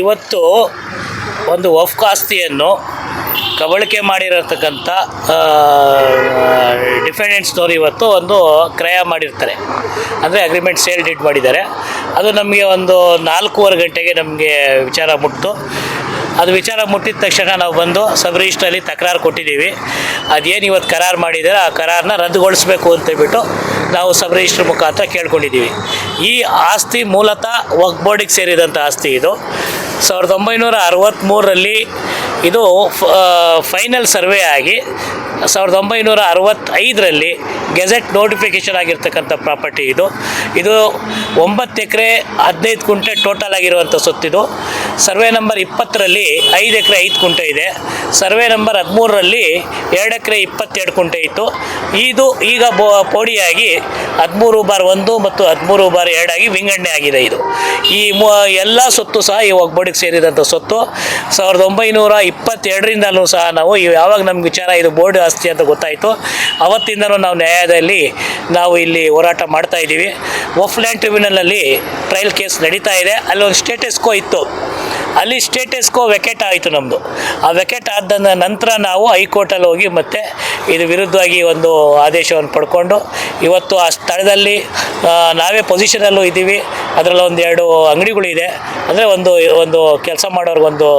ಇವತ್ತು ಒಂದು ವಫ್ ಆಸ್ತಿಯನ್ನು ಕಬಳಿಕೆ ಮಾಡಿರತಕ್ಕಂಥ ಡಿಫೆಂಡೆಂಟ್ಸ್ನವರು ಇವತ್ತು ಒಂದು ಕ್ರಯ ಮಾಡಿರ್ತಾರೆ. ಅಂದರೆ ಅಗ್ರಿಮೆಂಟ್ ಸೇಲ್ ಡೀಟ್ ಮಾಡಿದ್ದಾರೆ. ಅದು ನಮಗೆ ಒಂದು ನಾಲ್ಕೂವರೆ ಗಂಟೆಗೆ ನಮಗೆ ವಿಚಾರ ಮುಟ್ಟಿತು ಅದು ವಿಚಾರ ಮುಟ್ಟಿದ ತಕ್ಷಣ ನಾವು ಬಂದು ಸಬ್ ರಿಜಿಸ್ಟ್ರಲ್ಲಿ ತಕರಾರು ಕೊಟ್ಟಿದ್ದೀವಿ. ಅದೇನು ಇವತ್ತು ಕರಾರು ಮಾಡಿದ್ದಾರೆ ಆ ಕರಾರನ್ನ ರದ್ದುಗೊಳಿಸಬೇಕು ಅಂತೇಳ್ಬಿಟ್ಟು ನಾವು ಸಬ್ ರಿಜಿಸ್ಟ್ರ್ ಮುಖಾಂತರ ಕೇಳ್ಕೊಂಡಿದ್ದೀವಿ. ಈ ಆಸ್ತಿ ಮೂಲತಃ ವಕ್ ಬೋರ್ಡಿಗೆ ಸೇರಿದಂಥ ಆಸ್ತಿ ಇದು. ಸಾವಿರದ ಒಂಬೈನೂರ ಅರವತ್ತ್ಮೂರರಲ್ಲಿ ಇದು ಫೈನಲ್ ಸರ್ವೆ ಆಗಿ ಸಾವಿರದ ಒಂಬೈನೂರ ಅರವತ್ತೈದರಲ್ಲಿ ಗೆಜೆಟ್ ನೋಟಿಫಿಕೇಷನ್ ಆಗಿರ್ತಕ್ಕಂಥ ಪ್ರಾಪರ್ಟಿ ಇದು. ಇದು ಒಂಬತ್ತು ಎಕರೆ ಹದಿನೈದು ಕುಂಟೆ ಟೋಟಲ್ ಆಗಿರುವಂಥ ಸೊತ್ತಿದು. ಸರ್ವೆ ನಂಬರ್ ಇಪ್ಪತ್ತರಲ್ಲಿ ಐದು ಎಕರೆ ಐದು ಕುಂಟೆ ಇದೆ. ಸರ್ವೆ ನಂಬರ್ ಹದಿಮೂರರಲ್ಲಿ ಎರಡು ಎಕರೆ ಇಪ್ಪತ್ತೆರಡು ಕುಂಟೆ ಇತ್ತು. ಇದು ಈಗ ಬೋ ಪೋಡಿಯಾಗಿ ಹದಿಮೂರು ಬಾರ್ ಒಂದು ಮತ್ತು ಹದಿಮೂರು ಬಾರ್ ಎರಡಾಗಿ ವಿಂಗಡಣೆ ಆಗಿದೆ ಇದು. ಈ ಎಲ್ಲ ಸೊತ್ತು ಸಹ ಈ ಒಗ್ಬೋಡಿಗೆ ಸೇರಿದಂಥ ಸೊತ್ತು. ಸಾವಿರದ ಒಂಬೈನೂರ ಇಪ್ಪತ್ತೆರಡರಿಂದಲೂ ಸಹ ನಾವು ಯಾವಾಗ ನಮ್ಗೆ ವಿಚಾರ ಇದು ಬೋರ್ಡ್ ಆಸ್ತಿ ಅಂತ ಗೊತ್ತಾಯಿತು. ಅವತ್ತಿಂದಲೂ ನಾವು ನ್ಯಾಯಾಲಯದಲ್ಲಿ ನಾವು ಇಲ್ಲಿ ಹೋರಾಟ ಮಾಡ್ತಾ ಇದ್ದೀವಿ ಲ್ಯಾಂಡ್ ಟ್ರಿಬ್ಯುನಲಲ್ಲಿ ಟ್ರಯಲ್ ಕೇಸ್ ನಡೀತಾ ಇದೆ. ಅಲ್ಲಿ ಒಂದು ಸ್ಟೇಟಸ್ಕೋ ಇತ್ತು. ಅಲ್ಲಿ ಸ್ಟೇಟಸ್ಕೋ ವೆಕೆಟ್ ಆಯಿತು ನಮ್ಮದು ಆ ವೆಕೆಟ್ ಆದ ನಂತರ ನಾವು ಹೈಕೋರ್ಟಲ್ಲಿ ಹೋಗಿ ಮತ್ತೆ ಇದು ವಿರುದ್ಧವಾಗಿ ಒಂದು ಆದೇಶವನ್ನು ಪಡ್ಕೊಂಡು, ಇವತ್ತು ಆ ಸ್ಥಳದಲ್ಲಿ ನಾವೇ ಪೊಸಿಷನಲ್ಲೂ ಇದ್ದೀವಿ. ಅದರಲ್ಲಿ ಒಂದು ಎರಡು ಅಂಗಡಿಗಳಿದೆ ಅಂದರೆ ಒಂದು ಒಂದು ಕೆಲಸ ಮಾಡೋರ್ಗೊಂದು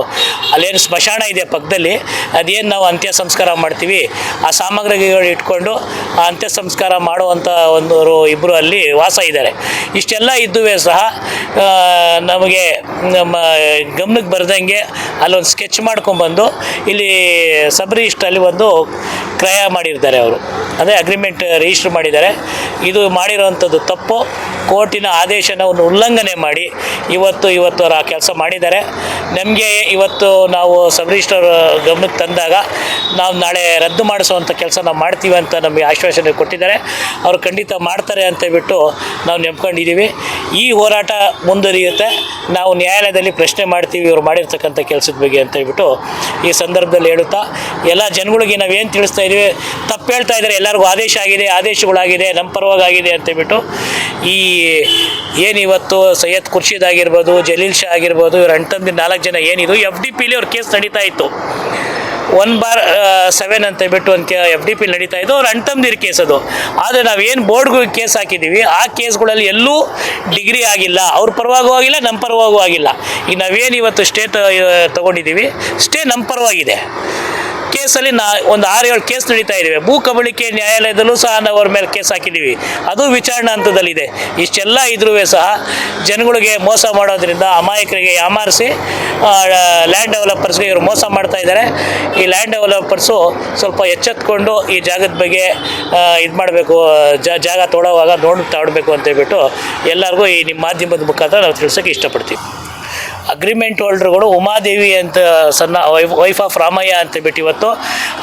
ಅಲ್ಲೇನು ಸ್ಮಶಾನ ಇದೆ ಪಕ್ಕದಲ್ಲಿ ಅದೇನು ನಾವು ಅಂತ್ಯ ಸಂಸ್ಕಾರ ಮಾಡ್ತೀವಿ. ಆ ಸಾಮಗ್ರಿಗಳು ಇಟ್ಕೊಂಡು ಆ ಅಂತ್ಯ ಸಂಸ್ಕಾರ ಮಾಡುವಂಥ ಒಂದು ಇಬ್ಬರು ಅಲ್ಲಿ ವಾಸ ಇದ್ದಾರೆ. ಇಷ್ಟೆಲ್ಲ ಇದ್ದುವೆ ಸಹ ನಮಗೆ ನಮ್ಮ ಗಮನಕ್ಕೆ ಬರ್ದಂಗೆ ಅಲ್ಲೊಂದು ಸ್ಕೆಚ್ ಮಾಡ್ಕೊಂಡ್ಬಂದು ಇಲ್ಲಿ ಸಬರಿ ಇಷ್ಟಲ್ಲಿ ಒಂದು ಕ್ರಯ ಮಾಡಿರ್ತಾರೆ ಅವರು. ಅಂದರೆ ಅಗ್ರಿಮೆಂಟ್ ರಿಜಿಸ್ಟರ್ ಮಾಡಿದ್ದಾರೆ. ಇದು ಮಾಡಿರೋವಂಥದ್ದು ತಪ್ಪು. ಕೋರ್ಟಿನ ಆದೇಶನವನ್ನು ಉಲ್ಲಂಘನೆ ಮಾಡಿ ಇವತ್ತು ಇವತ್ತು ಅವರು ಆ ಕೆಲಸ ಮಾಡಿದ್ದಾರೆ. ನಮಗೆ ಇವತ್ತು ನಾವು ಸಬ್ ರಿಜಿಸ್ಟರ್ ಗಮನಕ್ಕೆ ತಂದಾಗ ನಾವು ನಾಳೆ ರದ್ದು ಮಾಡಿಸುವಂಥ ಕೆಲಸ ನಾವು ಮಾಡ್ತೀವಿ ಅಂತ ನಮಗೆ ಆಶ್ವಾಸನೆ ಕೊಟ್ಟಿದ್ದಾರೆ. ಅವರು ಖಂಡಿತ ಮಾಡ್ತಾರೆ ಅಂತ ಬಿಟ್ಟು ನಾವು ನೆಮ್ಕೊಂಡಿದ್ದೀವಿ. ಈ ಹೋರಾಟ ಮುಂದುವರಿಯುತ್ತೆ. ನಾವು ನ್ಯಾಯಾಲಯದಲ್ಲಿ ಪ್ರಶ್ನೆ ಮಾಡ್ತೀವಿ, ಇವರು ಮಾಡಿರ್ತಕ್ಕಂಥ ಕೆಲಸದ ಬಗ್ಗೆ ಅಂತ ಹೇಳ್ಬಿಟ್ಟು ಈ ಸಂದರ್ಭದಲ್ಲಿ ಹೇಳುತ್ತಾ, ಎಲ್ಲ ಜನಗಳಿಗೆ ನಾವೇನು ತಿಳಿಸ್ತಾ ಇದ್ದೀವಿ. ತಪ್ಪು ಹೇಳ್ತಾ ಇದ್ದಾರೆ. ಎಲ್ಲರಿಗೂ ಆದೇಶ ಆಗಿದೆ, ಆದೇಶಗಳಾಗಿದೆ, ನಮ್ಮ ಪರವಾಗಿ ಆಗಿದೆ ಅಂತ ಹೇಳ್ಬಿಟ್ಟು ಈ ಏನು ಇವತ್ತು ಸೈಯದ್ ಖುರ್ಷಿದ್ ಆಗಿರ್ಬೋದು, ಜಲೀಲ್ ಶಾ ಆಗಿರ್ಬೋದು, ಇವ್ರ ಅಣ್ತಂದಿ ನಾಲ್ಕು ಜನ ಏನಿದು ಎಫ್ ಡಿ ಪಿಲಿ ಅವ್ರ ಕೇಸ್ ನಡೀತಾ ಇತ್ತು. ಒನ್ ಬಾರ್ ಸೆವೆನ್ ಅಂತ ಹೇಳ್ಬಿಟ್ಟು ಒಂದು ಕೇ ಎಫ್ ಡಿ ಪಿ ನಡೀತಾ ಇದ್ದು, ಅವ್ರು ಅಣ್ತಂದಿರ ಕೇಸ್ ಅದು. ಆದರೆ ನಾವೇನು ಬೋರ್ಡ್ಗೂ ಕೇಸ್ ಹಾಕಿದ್ದೀವಿ, ಆ ಕೇಸ್ಗಳಲ್ಲಿ ಎಲ್ಲೂ ಡಿಗ್ರಿ ಆಗಿಲ್ಲ. ಅವ್ರ ಪರವಾಗೂ ಆಗಿಲ್ಲ ನಮ್ಮ ಪರವಾಗೂ ಆಗಿಲ್ಲ. ಈಗ ನಾವೇನು ಇವತ್ತು ಸ್ಟೇ ತಗೊಂಡಿದ್ದೀವಿ, ಸ್ಟೇ ನಮ್ಮ ಪರವಾಗಿದೆ. ಕೇಸಲ್ಲಿ ನಾ ಒಂದು ಆರು ಏಳು ಕೇಸ್ ನಡೀತಾ ಇದ್ದೀವಿ ಭೂ ಕಬಳಿಕೆ ನ್ಯಾಯಾಲಯದಲ್ಲೂ ಸಹ ನಾವು ಅವ್ರ ಮೇಲೆ ಕೇಸ್ ಹಾಕಿದ್ದೀವಿ ಅದು ವಿಚಾರಣಾ ಹಂತದಲ್ಲಿದೆ. ಇಷ್ಟೆಲ್ಲ ಇದ್ರೂ ಸಹ ಜನಗಳಿಗೆ ಮೋಸ ಮಾಡೋದ್ರಿಂದ ಅಮಾಯಕರಿಗೆ ಯಾಮಾರಿಸಿ ಲ್ಯಾಂಡ್ ಡೆವಲಪರ್ಸ್ಗೆ ಇವರು ಮೋಸ ಮಾಡ್ತಾ ಇದ್ದಾರೆ ಈ ಲ್ಯಾಂಡ್ ಡೆವಲಪರ್ಸು ಸ್ವಲ್ಪ ಎಚ್ಚೆತ್ಕೊಂಡು ಈ ಜಾಗದ ಬಗ್ಗೆ ಇದು ಮಾಡಬೇಕು ಜಾಗ ತೊಡೋವಾಗ ನೋಡಿ ತಾಡಬೇಕು ಅಂತ ಹೇಳ್ಬಿಟ್ಟು ಎಲ್ಲರಿಗೂ ಈ ನಿಮ್ಮ ಮಾಧ್ಯಮದ ಮುಖಾಂತರ ನಾವು ತಿಳಿಸೋಕ್ಕೆ ಇಷ್ಟಪಡ್ತೀವಿ. ಅಗ್ರಿಮೆಂಟ್ ಹೋಲ್ಡರ್ಗಳು ಉಮಾದೇವಿ ಅಂತ ಸಣ್ಣ ವೈಫ್ ಆಫ್ ರಾಮಯ್ಯ ಅಂತ ಬಿಟ್ಟು ಇವತ್ತು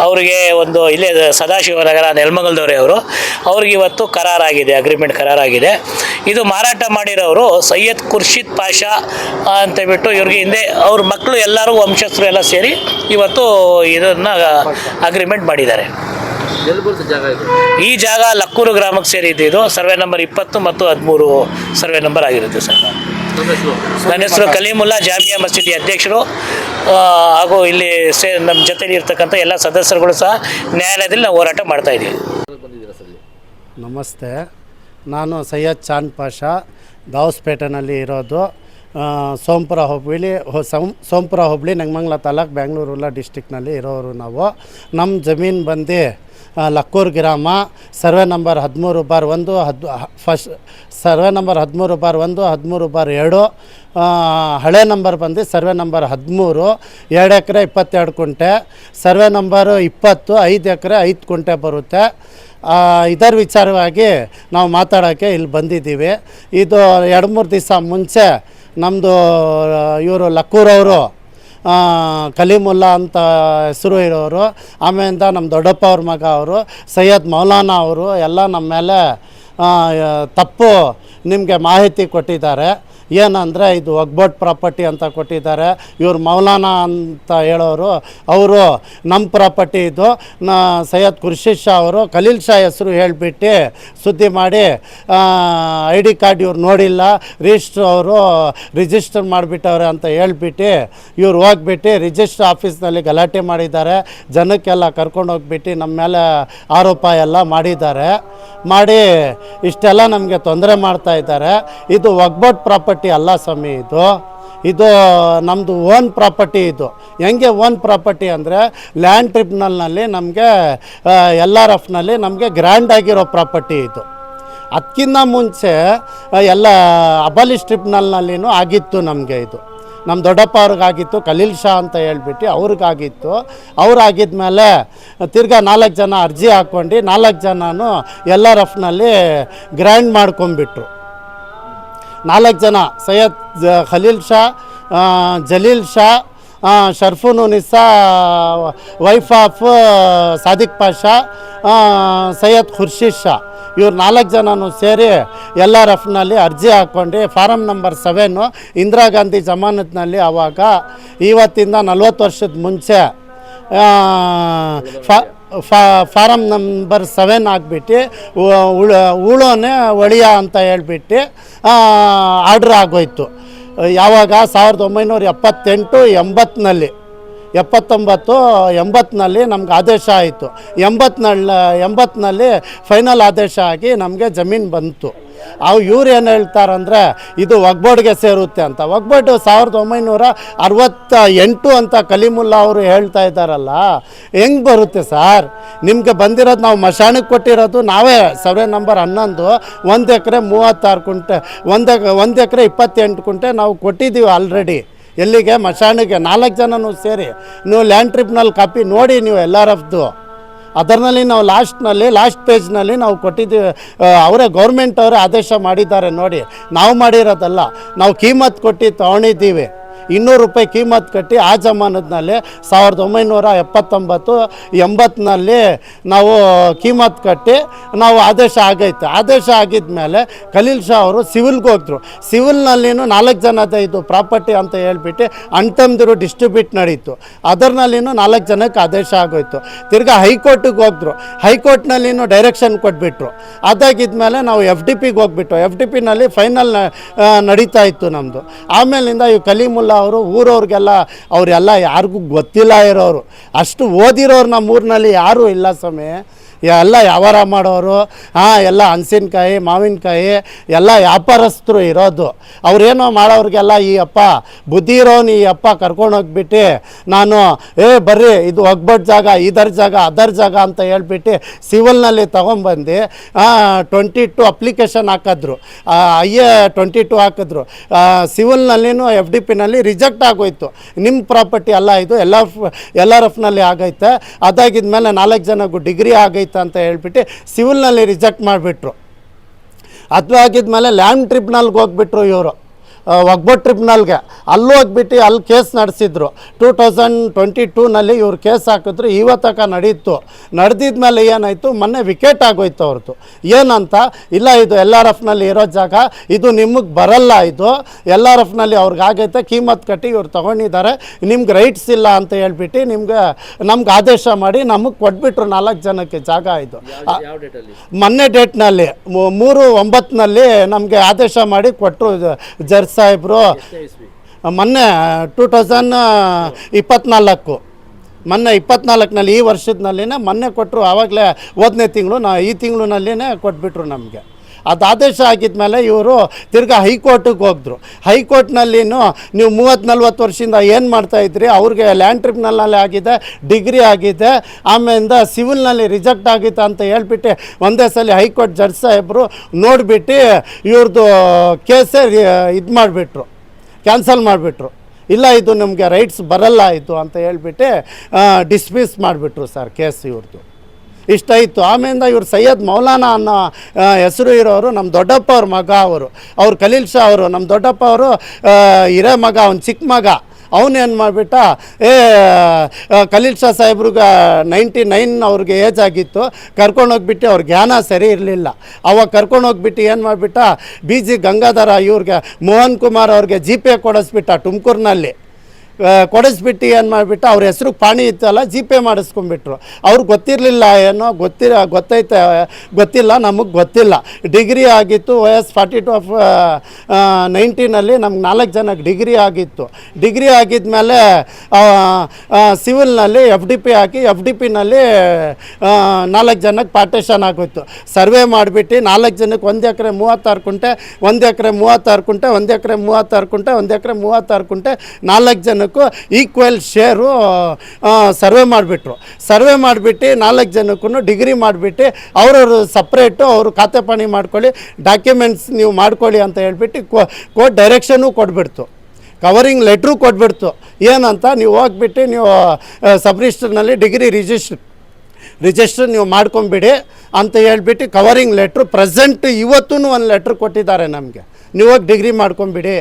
ಅವರಿಗೆ ಒಂದು ಇಲ್ಲೇ ಸದಾಶಿವನಗರ, ನೆಲಮಂಗಲದವರೇ ಅವರು. ಅವ್ರಿಗೆ ಇವತ್ತು ಕರಾರಾಗಿದೆ ಅಗ್ರಿಮೆಂಟ್ ಕರಾರಾಗಿದೆ. ಇದು ಮಾರಾಟ ಮಾಡಿರೋರು ಸೈಯದ್ ಖುರ್ಷಿದ್ ಪಾಷಾ ಅಂತ ಬಿಟ್ಟು ಇವ್ರಿಗೆ ಹಿಂದೆ ಅವ್ರ ಮಕ್ಕಳು ಎಲ್ಲರೂ ವಂಶಸ್ಥರು ಎಲ್ಲ ಸೇರಿ ಇವತ್ತು ಇದನ್ನು ಅಗ್ರಿಮೆಂಟ್ ಮಾಡಿದ್ದಾರೆ. ಎಲ್ಲಿ ಬರುತ್ತೆ ಜಾಗ ಇದು? ಈ ಜಾಗ ಲಕ್ಕೂರು ಗ್ರಾಮಕ್ಕೆ ಸೇರಿದ್ದು ಇದು. ಸರ್ವೆ ನಂಬರ್ ಇಪ್ಪತ್ತು ಮತ್ತು ಹದಿಮೂರು ಸರ್ವೆ ನಂಬರ್ ಆಗಿರುತ್ತೆ ಸರ್. ನನ್ನ ಹೆಸರು ಕಲೀಮುಲ್ಲಾ ಜಾಮಿಯಾ ಮಸೀದಿ ಅಧ್ಯಕ್ಷರು. ಹಾಗೂ ಇಲ್ಲಿ ಸೇ ನಮ್ಮ ಜೊತೆಲಿ ಇರ್ತಕ್ಕಂಥ ಎಲ್ಲ ಸದಸ್ಯರುಗಳು ಸಹ ನ್ಯಾಯಾಲಯದಲ್ಲಿ ನಾವು ಹೋರಾಟ ಮಾಡ್ತಾ ಇದ್ದೀವಿ? ನಮಸ್ತೆ. ನಾನು ಸೈಯದ್ ಚಾಂದ್ ಪಾಷಾ ದಾವಸ್ಪೇಟೆನಲ್ಲಿ ಇರೋದು. ಸೋಂಪುರ ಹೋಬಳಿ ಹೊ- ಸೋಂ- ಸೋಂಪುರ ಹೋಬಳಿ ನಂಗಮಂಗ್ಲ ತಾಲೂಕ್ ಬೆಂಗಳೂರು ರೂರಲ್ ಡಿಸ್ಟಿಕ್ನಲ್ಲಿ ಇರೋರು ನಾವು. ನಮ್ಮ ಜಮೀನು ಬಂದು ಲಕ್ಕೂರು ಗ್ರಾಮ, ಸರ್ವೆ ನಂಬರ್ ಹದಿಮೂರು ಬಾರ್ ಒಂದು, ಹದ್ ಫಸ್ಟ್, ಸರ್ವೆ ನಂಬರ್ ಹದಿಮೂರು ಬಾರ್ ಒಂದು, ಹದಿಮೂರು ಬಾರ್ ಎರಡು ಹಳೆ ನಂಬರ್ ಬಂದು ಸರ್ವೆ ನಂಬರ್ ಹದಿಮೂರು, ಎರಡು ಎಕರೆ ಇಪ್ಪತ್ತೆರಡು ಕುಂಟೆ, ಸರ್ವೆ ನಂಬರು ಇಪ್ಪತ್ತು, ಐದು ಎಕರೆ ಐದು ಕುಂಟೆ ಬರುತ್ತೆ. ಇದರ ವಿಚಾರವಾಗಿ ನಾವು ಮಾತಾಡೋಕ್ಕೆ ಇಲ್ಲಿ ಬಂದಿದ್ದೀವಿ. ಇದು ಎರಡು ಮೂರು ದಿವಸ ಮುಂಚೆ ನಮ್ಮದು ಇವರು ಲಕ್ಕೂರವರು ಕಲೀಮುಲ್ಲಾ ಅಂತ ಹೆಸರು ಇರೋರು, ಆಮೇಲಿಂದ ನಮ್ಮ ದೊಡ್ಡಪ್ಪ ಅವ್ರ ಮಗ ಅವರು, ಸೈಯದ್ ಮೌಲಾನಾ ಅವರು, ಎಲ್ಲ ನಮ್ಮ ಮೇಲೆ ತಪ್ಪು ನಿಮಗೆ ಮಾಹಿತಿ ಕೊಟ್ಟಿದ್ದಾರೆ. ಏನಂದರೆ ಇದು ಒಗ್ಬೋಟ್ ಪ್ರಾಪರ್ಟಿ ಅಂತ ಕೊಟ್ಟಿದ್ದಾರೆ. ಇವರು ಮೌಲಾನಾ ಅಂತ ಹೇಳೋರು. ಅವರು ನಮ್ಮ ಪ್ರಾಪರ್ಟಿ ಇದು. ನಾ ಸೈಯದ್ ಖುರ್ಷಿದ್ ಶಾ ಅವರು ಖಲೀಲ್ ಶಾ ಹೆಸರು ಹೇಳಿಬಿಟ್ಟು ಸುದ್ದಿ ಮಾಡಿ ಐ ಡಿ ಕಾರ್ಡ್ ಇವ್ರು ನೋಡಿಲ್ಲ. ರಿಜಿಸ್ಟ್ರ್ ಅವರು ರಿಜಿಸ್ಟರ್ ಮಾಡಿಬಿಟ್ಟವ್ರೆ ಅಂತ ಹೇಳ್ಬಿಟ್ಟು ಇವ್ರು ಹೋಗ್ಬಿಟ್ಟು ರಿಜಿಸ್ಟ್ರ್ ಆಫೀಸ್ನಲ್ಲಿ ಗಲಾಟೆ ಮಾಡಿದ್ದಾರೆ. ಜನಕ್ಕೆಲ್ಲ ಕರ್ಕೊಂಡು ಹೋಗ್ಬಿಟ್ಟು ನಮ್ಮ ಮೇಲೆ ಆರೋಪ ಎಲ್ಲ ಮಾಡಿದ್ದಾರೆ. ಮಾಡಿ ಇಷ್ಟೆಲ್ಲ ನಮಗೆ ತೊಂದರೆ ಮಾಡ್ತಾ ಇದ್ದಾರೆ. ಇದು ಒಗ್ಬೋಟ್ ಪ್ರಾಪರ್ಟಿ ಅಲ್ಲ ಸ್ವಾಮಿ, ಇದು ಇದು ನಮ್ಮದು ಓನ್ ಪ್ರಾಪರ್ಟಿ ಇದು. ಹೆಂಗೆ ಓನ್ ಪ್ರಾಪರ್ಟಿ ಅಂದರೆ ಲ್ಯಾಂಡ್ ಟ್ರಿಬ್ಯುನಲ್ನಲ್ಲಿ ನಮಗೆ ಎಲ್ ಆರ್ ಎಫ್ನಲ್ಲಿ ನಮಗೆ ಗ್ರ್ಯಾಂಡ್ ಆಗಿರೋ ಪ್ರಾಪರ್ಟಿ ಇದು. ಅದಕ್ಕಿಂತ ಮುಂಚೆ ಎಲ್ಲ ಅಬಲಿಸ್ ಟ್ರಿಬ್ಯುನಲ್ನಲ್ಲಿನೂ ಆಗಿತ್ತು ನಮಗೆ ಇದು. ನಮ್ಮ ದೊಡ್ಡಪ್ಪ ಅವ್ರಿಗಾಗಿತ್ತು, ಖಲೀಲ್ ಶಾ ಅಂತ ಹೇಳ್ಬಿಟ್ಟು ಅವ್ರಿಗಾಗಿತ್ತು. ಅವ್ರಾಗಿದ್ಮೇಲೆ ತಿರ್ಗಾ ನಾಲ್ಕು ಜನ ಅರ್ಜಿ ಹಾಕ್ಕೊಂಡು ನಾಲ್ಕು ಜನನೂ ಎಲ್ ಆರ್ ಎಫ್ನಲ್ಲಿ ಗ್ರ್ಯಾಂಡ್ ಮಾಡ್ಕೊಂಬಿಟ್ರು ನಾಲ್ಕು ಜನ, ಸೈಯದ್ ಖಲೀಲ್ ಶಾ ಜಲೀಲ್ ಶಾ ಶರ್ಫುನ್ ಶರ್ಫುನುನಿಸಾ ವೈಫ್ ಆಫ್ ಸಾದಿಕ್ ಪಾಷಾ ಸೈಯದ್ ಖುರ್ಷೀದ್ ಶಾ. ಇವ್ರು ನಾಲ್ಕು ಜನನೂ ಸೇರಿ ಎಲ್ಲ ರಫ್ನಲ್ಲಿ ಅರ್ಜಿ ಹಾಕ್ಕೊಂಡು form number seven Indira Gandhi ಜಮಾನತ್ನಲ್ಲಿ ಆವಾಗ ಇವತ್ತಿಂದ ನಲ್ವತ್ತು ವರ್ಷದ ಮುಂಚೆ ಫಾ- ಫಾ- ಫಾರಮ್ ನಂಬರ್ ಸೆವೆನ್ ಉಳೋನೇ ಉಳೋನೆ ಒಳಿಯ ಅಂತ ಹೇಳ್ಬಿಟ್ಟು ಆರ್ಡ್ರ್ ಆಗೋಯ್ತು. ಯಾವಾಗ? ಸಾವಿರದ ಒಂಬೈನೂರ ಎಪ್ಪತ್ತೆಂಟು ಎಂಬತ್ತಿನಲ್ಲಿ ಎಪ್ಪತ್ತೊಂಬತ್ತು ಎಂಬತ್ತಿನಲ್ಲಿ ನಮ್ಗೆ ಆದೇಶ ಆಯಿತು. ಎಂಬತ್ನಲ್ಲಿ ಎಂಬತ್ತಿನಲ್ಲಿ ಫೈನಲ್ ಆದೇಶ ಆಗಿ ನಮಗೆ ಜಮೀನು ಬಂತು. ಅವು ಇವ್ರು ಏನು ಹೇಳ್ತಾರಂದರೆ, ಇದು ಒಗ್ಬೋಡ್ಗೆ ಸೇರುತ್ತೆ ಅಂತ. ಒಗ್ಬೋಡು ಸಾವಿರದ ಒಂಬೈನೂರ ಅರವತ್ತ ಎಂಟು ಅಂತ ಕಲಿಮುಲ್ಲಾ ಅವರು ಹೇಳ್ತಾ ಇದ್ದಾರಲ್ಲ, ಹೆಂಗೆ ಬರುತ್ತೆ ಸರ್? ನಿಮಗೆ ಬಂದಿರೋದು ನಾವು ಮಶಾಣಕ್ಕೆ ಕೊಟ್ಟಿರೋದು ನಾವೇ, ಸರ್ವೆ ನಂಬರ್ ಹನ್ನೊಂದು, ಒಂದು ಎಕರೆ ಮೂವತ್ತಾರು ಕುಂಟೆ, ಒಂದು ಒಂದು ಎಕರೆ ಇಪ್ಪತ್ತೆಂಟು ಕುಂಟೆ ನಾವು ಕೊಟ್ಟಿದ್ದೀವಿ ಆಲ್ರೆಡಿ ಎಲ್ಲಿಗೆ? ಮಶಾಣಿಗೆ ನಾಲ್ಕು ಜನನೂ ಸೇರಿ. ನೀವು ಲ್ಯಾಂಡ್ ಟ್ರಿಪ್ನಲ್ಲಿ ಕಾಪಿ ನೋಡಿ ನೀವು ಎಲ್ ಆರ್ ಎಫ್ದು ಅದರಲ್ಲಿ ನಾವು ಲಾಸ್ಟ್ನಲ್ಲಿ, ಲಾಸ್ಟ್ ಪೇಜ್ನಲ್ಲಿ ನಾವು ಕೊಟ್ಟಿದ್ದೀವಿ ಅವರೇ ಗೌರ್ಮೆಂಟ್ ಅವರೇ ಆದೇಶ ಮಾಡಿದ್ದಾರೆ ನೋಡಿ. ನಾವು ಮಾಡಿರೋದಲ್ಲ. ನಾವು ಕೀಮತ್ ಕೊಟ್ಟು ತೊಗೊಂಡಿದ್ದೀವಿ. ಇನ್ನೂರು ರೂಪಾಯಿ ಕೀಮತ್ ಕಟ್ಟಿ ಆ ಜಮಾನದಲ್ಲಿ ಸಾವಿರದ ಒಂಬೈನೂರ ಎಪ್ಪತ್ತೊಂಬತ್ತು ಎಂಬತ್ತಿನಲ್ಲಿ ನಾವು ಕೀಮತ್ ಕಟ್ಟಿ ನಾವು ಆದೇಶ ಆಗೈತೆ. ಆದೇಶ ಆಗಿದ್ಮೇಲೆ ಖಲೀಲ್ ಶಾ ಅವರು ಸಿವಿಲ್ಗೆ ಹೋದ್ರು. ಸಿವಿಲ್ನಲ್ಲಿನೂ ನಾಲ್ಕು ಜನದ ಇದು ಪ್ರಾಪರ್ಟಿ ಅಂತ ಹೇಳ್ಬಿಟ್ಟು ಅಣ್ತಂದಿರು ಡಿಸ್ಟ್ರಿಬ್ಯೂಟ್ ನಡೀತು. ಅದರ್ನಲ್ಲಿನೂ ನಾಲ್ಕು ಜನಕ್ಕೆ ಆದೇಶ ಆಗೋಯ್ತು. ತಿರ್ಗಾ ಹೈಕೋರ್ಟಿಗೆ ಹೋದ್ರು. ಹೈಕೋರ್ಟ್ನಲ್ಲಿನೂ ಡೈರೆಕ್ಷನ್ ಕೊಟ್ಬಿಟ್ರು. ಅದಾಗಿದ್ಮೇಲೆ ನಾವು ಎಫ್ ಡಿ ಪಿಗೆ ಹೋಗ್ಬಿಟ್ಟು ಎಫ್ ಡಿ ಪಿನಲ್ಲಿ ಫೈನಲ್ ನಡೀತಾ ಇತ್ತು ನಮ್ಮದು ಆಮೇಲಿಂದ ಇವು ಕಲೀಮುಲ್ಲಾ ಅವರು ಊರವ್ರಿಗೆಲ್ಲ ಅವರೆಲ್ಲ ಯಾರಿಗೂ ಗೊತ್ತಿಲ್ಲ ಇರೋರು. ಅಷ್ಟು ಓದಿರೋರು ನಮ್ಮ ಊರಿನಲ್ಲಿ ಯಾರೂ ಇಲ್ಲ ಸ್ವಾಮಿ. ಎಲ್ಲ ವ್ಯವಹಾರ ಮಾಡೋರು ಹಾಂ ಎಲ್ಲ ಹಣಸಿನ್ಕಾಯಿ, ಮಾವಿನಕಾಯಿ, ಎಲ್ಲ ವ್ಯಾಪಾರಸ್ಥರು ಇರೋದು. ಅವ್ರೇನೋ ಮಾಡೋರಿಗೆಲ್ಲ ಈ ಅಪ್ಪ, ಬುದ್ಧಿ ಇರೋನು ಈ ಅಪ್ಪ ಕರ್ಕೊಂಡು ಹೋಗ್ಬಿಟ್ಟು ನಾನು, ಏ, ಬರ್ರಿ, ಇದು ಒಗ್ಬಟ್ ಜಾಗ, ಇದರ ಜಾಗ, ಅದರ ಜಾಗ ಅಂತ ಹೇಳ್ಬಿಟ್ಟು ಸಿವಿಲ್ನಲ್ಲಿ ತೊಗೊಂಬಂದು ಟ್ವೆಂಟಿ ಟು ಅಪ್ಲಿಕೇಶನ್ ಹಾಕಿದ್ರು. ಐ ಎ ಟ್ವೆಂಟಿ ಟು ಹಾಕಿದ್ರು. ಸಿವಿಲ್ನಲ್ಲಿನೂ ಎಫ್ ಡಿ ಪಿನಲ್ಲಿ ರಿಜೆಕ್ಟ್ ಆಗೋಯ್ತು. ನಿಮ್ಮ ಪ್ರಾಪರ್ಟಿ ಅಲ್ಲ ಇದು, ಎಲ್ಲ ಎಲ್ ಆರ್ ಎಫ್ನಲ್ಲಿ ಆಗೈತೆ. ಅದಾಗಿದ್ಮೇಲೆ ನಾಲ್ಕು ಜನಕ್ಕೂ ಡಿಗ್ರಿ ಆಗೈತೆ. ಅಂತ ಹೇಳ್ಬಿಟ್ಟು ಸಿವಿಲ್ನಲ್ಲಿ ರಿಜೆಕ್ಟ್ ಮಾಡಿಬಿಟ್ರು. ಅದು ಹಾಕಿದ್ಮೇಲೆ ಲ್ಯಾಂಡ್ ಟ್ರಿಬ್ನಲ್ಗೆ ಹೋಗ್ಬಿಟ್ರು ಇವರು. ಒಗ್ಬೋಟ್ ಟ್ರಿಬ್ಯುನಲ್ಗೆ ಅಲ್ಲೂ ಹೋಗ್ಬಿಟ್ಟು ಅಲ್ಲಿ ಕೇಸ್ ನಡೆಸಿದ್ರು. ಟೂ ತೌಸಂಡ್ ಟ್ವೆಂಟಿ ಟೂನಲ್ಲಿ ಇವ್ರು ಕೇಸ್ ಹಾಕಿದ್ರು ಇವತ್ತಕ ನಡೀತು. ನಡೆದಿದ್ಮೇಲೆ ಏನಾಯಿತು? ಮೊನ್ನೆ ವಿಕೆಟ್ ಆಗೋಯ್ತು ಅವ್ರದ್ದು ಏನಂತ? ಇಲ್ಲ ಇದು ಎಲ್ ಆರ್ ಎಫ್ನಲ್ಲಿ ಇರೋ ಜಾಗ ಇದು ನಿಮಗೆ ಬರಲ್ಲ ಇದು. ಎಲ್ ಆರ್ ಎಫ್ನಲ್ಲಿ ಅವ್ರಿಗೆ ಆಗೈತೆ ಕೀಮತ್ ಕಟ್ಟಿ ಇವ್ರು ತೊಗೊಂಡಿದ್ದಾರೆ. ನಿಮ್ಗೆ ರೈಟ್ಸ್ ಇಲ್ಲ ಅಂತ ಹೇಳ್ಬಿಟ್ಟು ನಿಮ್ಗೆ ನಮ್ಗೆ ಆದೇಶ ಮಾಡಿ ನಮಗೆ ಕೊಟ್ಬಿಟ್ರು ನಾಲ್ಕು ಜನಕ್ಕೆ ಜಾಗ ಇದು. ಮೊನ್ನೆ ಡೇಟ್ನಲ್ಲಿ ಮೂರು ಒಂಬತ್ತಿನಲ್ಲಿ ನಮಗೆ ಆದೇಶ ಮಾಡಿ ಕೊಟ್ಟರು ಜರ್ ಸಾಹೇಬರು. ಮೊನ್ನೆ ಟೂ ತೌಸಂಡ್ ಇಪ್ಪತ್ನಾಲ್ಕು. ಮೊನ್ನೆ ಇಪ್ಪತ್ನಾಲ್ಕಿನಲ್ಲಿ ಈ ವರ್ಷದಲ್ಲಿನೇ ಮೊನ್ನೆ ಕೊಟ್ಟರು ಆವಾಗಲೇ ಹೋದನೇ ತಿಂಗಳು ನಾ ಈ ತಿಂಗಳಿನಲ್ಲಿನೇ ಕೊಟ್ಬಿಟ್ರು ನಮಗೆ. ಅದು ಆದೇಶ ಆಗಿದ್ಮೇಲೆ ಇವರು ತಿರ್ಗಾ ಹೈಕೋರ್ಟಿಗೆ ಹೋಗಿದ್ರು. ಹೈಕೋರ್ಟ್ನಲ್ಲಿನೂ ನೀವು ಮೂವತ್ತು ನಲ್ವತ್ತು ವರ್ಷದಿಂದ ಏನು ಮಾಡ್ತಾಯಿದ್ರಿ ಅವ್ರಿಗೆ ಲ್ಯಾಂಡ್ ಟ್ರಿಪ್ನಲ್ಲಿ ಆಗಿದೆ, ಡಿಗ್ರಿ ಆಗಿದೆ, ಆಮೇಲಿಂದ ಸಿವಿಲ್ನಲ್ಲಿ ರಿಜೆಕ್ಟ್ ಆಗಿತ್ತು ಅಂತ ಹೇಳ್ಬಿಟ್ಟು ಒಂದೇ ಸಲ ಹೈಕೋರ್ಟ್ ಜಡ್ಜ್ ಸಾಹೇಬರು ನೋಡಿಬಿಟ್ಟು ಇವ್ರದ್ದು ಕೇಸೇ ಇದು ಮಾಡಿಬಿಟ್ರು, ಕ್ಯಾನ್ಸಲ್ ಮಾಡಿಬಿಟ್ರು. ಇಲ್ಲ, ಇದು ನಮಗೆ ರೈಟ್ಸ್ ಬರಲ್ಲ ಇದು ಅಂತ ಹೇಳ್ಬಿಟ್ಟು ಡಿಸ್ಮಿಸ್ ಮಾಡಿಬಿಟ್ರು ಸರ್ ಕೇಸ್ ಇವ್ರದ್ದು ಇಷ್ಟಾಯಿತು ಆಮೇಲಿಂದ ಇವರು ಸೈಯದ್ ಮೌಲಾನಾ ಅನ್ನೋ ಹೆಸರು ಇರೋರು ನಮ್ಮ ದೊಡ್ಡಪ್ಪ ಅವ್ರ ಮಗ ಅವರು. ಅವ್ರು ಖಲೀಲ್ ಶಾ ಅವರು ನಮ್ಮ ದೊಡ್ಡಪ್ಪ ಅವರು ಇರೋ ಮಗ, ಅವ್ನು ಚಿಕ್ಕ ಮಗ. ಅವನೇನು ಮಾಡಿಬಿಟ್ಟ, ಏ ಖಲೀಲ್ ಶಾ ಸಾಹೇಬ್ರಿಗೆ ನೈಂಟಿ ನೈನ್ ಅವ್ರಿಗೆ ಏಜ್ ಆಗಿತ್ತು. ಕರ್ಕೊಂಡೋಗ್ಬಿಟ್ಟು ಅವ್ರ ಜ್ಞಾನ ಸರಿ ಇರಲಿಲ್ಲ. ಅವಾಗ ಕರ್ಕೊಂಡೋಗ್ಬಿಟ್ಟು ಏನು ಮಾಡಿಬಿಟ್ಟ, ಬಿ ಜಿ ಗಂಗಾಧರ ಇವ್ರಿಗೆ, ಮೋಹನ್ ಕುಮಾರ್ ಅವ್ರಿಗೆ ಜಿ ಪೇ ಕೊಡಿಸ್ಬಿಟ್ಟ ತುಮಕೂರಿನಲ್ಲಿ. ಕೊಡಿಸ್ಬಿಟ್ಟು ಏನು ಮಾಡಿಬಿಟ್ಟು ಅವ್ರ ಹೆಸರು ಪಾಣಿ ಇತ್ತಲ್ಲ ಜಿ ಪೇ ಮಾಡಿಸ್ಕೊಂಡ್ಬಿಟ್ರು. ಅವ್ರಿಗೆ ಗೊತ್ತಿರಲಿಲ್ಲ ಏನೋ, ಗೊತ್ತಿರ, ಗೊತ್ತೈತೆ, ಗೊತ್ತಿಲ್ಲ, ನಮಗೆ ಗೊತ್ತಿಲ್ಲ. ಡಿಗ್ರಿ ಆಗಿತ್ತು, ವಯಸ್ ಫಾರ್ಟಿ ಟು ಆಫ್ ನೈನ್ಟೀನಲ್ಲಿ ನಮ್ಗೆ ನಾಲ್ಕು ಜನಕ್ಕೆ ಡಿಗ್ರಿ ಆಗಿತ್ತು. ಡಿಗ್ರಿ ಆಗಿದ್ಮೇಲೆ ಸಿವಿಲ್ನಲ್ಲಿ ಎಫ್ ಡಿ ಪಿ ಹಾಕಿ ಎಫ್ ಡಿ ಪಿನಲ್ಲಿ ನಾಲ್ಕು ಜನಕ್ಕೆ ಪಾರ್ಟೇಷನ್ ಆಗೋಯ್ತು. ಸರ್ವೆ ಮಾಡಿಬಿಟ್ಟು ನಾಲ್ಕು ಜನಕ್ಕೆ ಒಂದು ಎಕರೆ ಮೂವತ್ತಾರು ಕುಂಟೆ, ಒಂದು ಎಕರೆ ಮೂವತ್ತಾರು ಕುಂಟೆ, ಒಂದು ಎಕರೆ ಮೂವತ್ತಾರು ಕುಂಟೆ, ಒಂದು ಎಕರೆ ಮೂವತ್ತಾರು ಕುಂಟೆ, ನಾಲ್ಕು ಜನಕ್ಕೂ ಈಕ್ವಲ್ ಶೇರು ಸರ್ವೆ ಮಾಡಿಬಿಟ್ರು. ಸರ್ವೆ ಮಾಡಿಬಿಟ್ಟು ನಾಲ್ಕು ಜನಕ್ಕೂ ಡಿಗ್ರಿ ಮಾಡಿಬಿಟ್ಟು ಅವ್ರವ್ರು ಸಪ್ರೇಟು ಅವರು ಖಾತೆ ಪಾಣಿ ಮಾಡ್ಕೊಳ್ಳಿ ಡಾಕ್ಯುಮೆಂಟ್ಸ್ ನೀವು ಮಾಡ್ಕೊಳ್ಳಿ ಅಂತ ಹೇಳ್ಬಿಟ್ಟು ಕೋರ್ಟ್ ಡೈರೆಕ್ಷನು ಕೊಟ್ಬಿಡ್ತು. ಕವರಿಂಗ್ ಲೆಟ್ರು ಕೊಟ್ಬಿಡ್ತು. ಏನಂತ ನೀವು ಹೋಗ್ಬಿಟ್ಟು ನೀವು ಸಬ್ ರಿಜಿಸ್ಟರ್ನಲ್ಲಿ ಡಿಗ್ರಿ ರಿಜಿಸ್ಟರ್ ರಿಜಿಸ್ಟರ್ ನೀವು ಮಾಡ್ಕೊಂಬಿಡಿ ಅಂತ ಹೇಳ್ಬಿಟ್ಟು ಕವರಿಂಗ್ ಲೆಟ್ರು ಪ್ರೆಸೆಂಟ್ ಇವತ್ತೂ ಒಂದು ಲೆಟ್ರ್ ಕೊಟ್ಟಿದ್ದಾರೆ ನಮಗೆ. ನೀವು ಹೋಗಿ ಡಿಗ್ರಿ ಮಾಡ್ಕೊಂಬಿಡಿ.